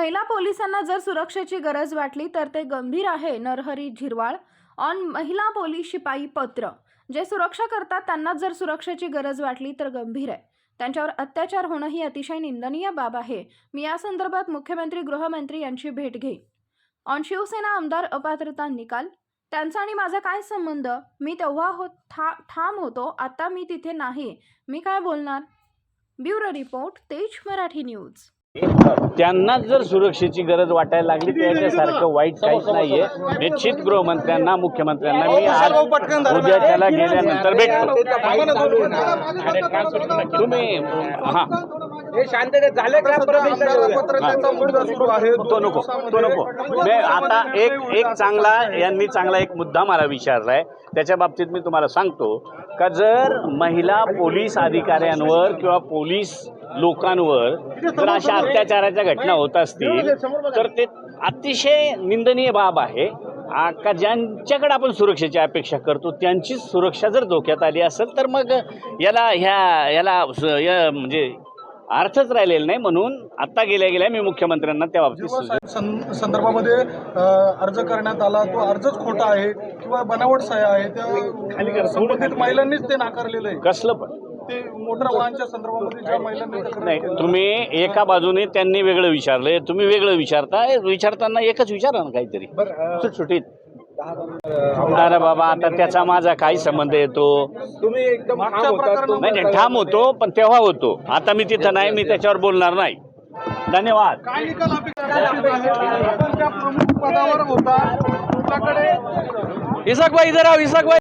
महिला पोलिसांना जर सुरक्षेची गरज वाटली तर ते गंभीर आहे नरहरी झिरवाळ. ऑन महिला पोलीस शिपाई पत्र. जे सुरक्षा करतात त्यांना जर सुरक्षेची गरज वाटली तर गंभीर आहे. त्यांच्यावर अत्याचार होणं ही अतिशय निंदनीय बाब आहे. मी या संदर्भात मुख्यमंत्री गृहमंत्री यांची भेट घेईन. ऑन शिवसेना आमदार अपात्रता निकाल. त्यांचा आणि माझा काय संबंध? मी तेव्हा हो ठा ठाम होतो आता मी तिथे नाही. मी काय बोलणार? ब्युरो रिपोर्ट तेज मराठी न्यूज. त्यांनाच जर सुरक्षेची गरज वाटायला लागली तर याच्यासारखं वाईट काहीच नाहीये. निश्चित गृहमंत्र्यांना मुख्यमंत्र्यांना मी आज उद्या त्याला गेल्यानंतर भेटतो. तुम्ही हा. हे शांततेत झाले का? पत्रकाचा मुद्दा सुरू आहे. तो नको तो नको. मी आता एक एक चांगला यांनी चांगला एक मुद्दा मला विचारलाय. त्याच्या बाबतीत मी तुम्हाला सांगतो का जर महिला पोलीस अधिकाऱ्यांवर किंवा पोलीस लोकांवर जर अशा अत्याचाराच्या घटना होत असतील तर ते अतिशय निंदनीय बाब आहे. का ज्यांच्याकडे आपण सुरक्षेची अपेक्षा करतो त्यांचीच सुरक्षा जर धोक्यात आली असेल तर मग याला ह्या याला या म्हणजे अर्थच राहिलेला नाही म्हणून आत्ता गेल्या गेल्या मी मुख्यमंत्र्यांना त्या बाबतीत संदर्भामध्ये अर्ज करण्यात आला तो अर्जच खोटा आहे किंवा बनावट सह्या आहे त्या संबंधित महिलांनीच ते नाकारलेलं आहे. कसलं पण. ते मोटर वाहनच्या संदर्भामध्ये ज्या महिलांनी तक्रार नाही केली- तुम्ही एका बाजूने त्यांनी वेगळं विचारलंय तुम्ही वेगळं विचारता विचारताना एकच विचारा ना काहीतरी. सुटसुटीत अरे बाबा आता त्याचा माझा काही संबंध येतो. तुम्ही एकदम मागच्या ठाम होता, प्रकरणामध्ये- नाही नाही ठाम होतो पण तेव्हा होतो. आता मी तिथं नाही मी त्याच्यावर बोलणार नाही. धन्यवाद. काय निकाल अपेक्षित आहे आपण ज्या प्रमुख पदावर होता. तुमच्याकडे इसाक भाई जरा इसाक भाई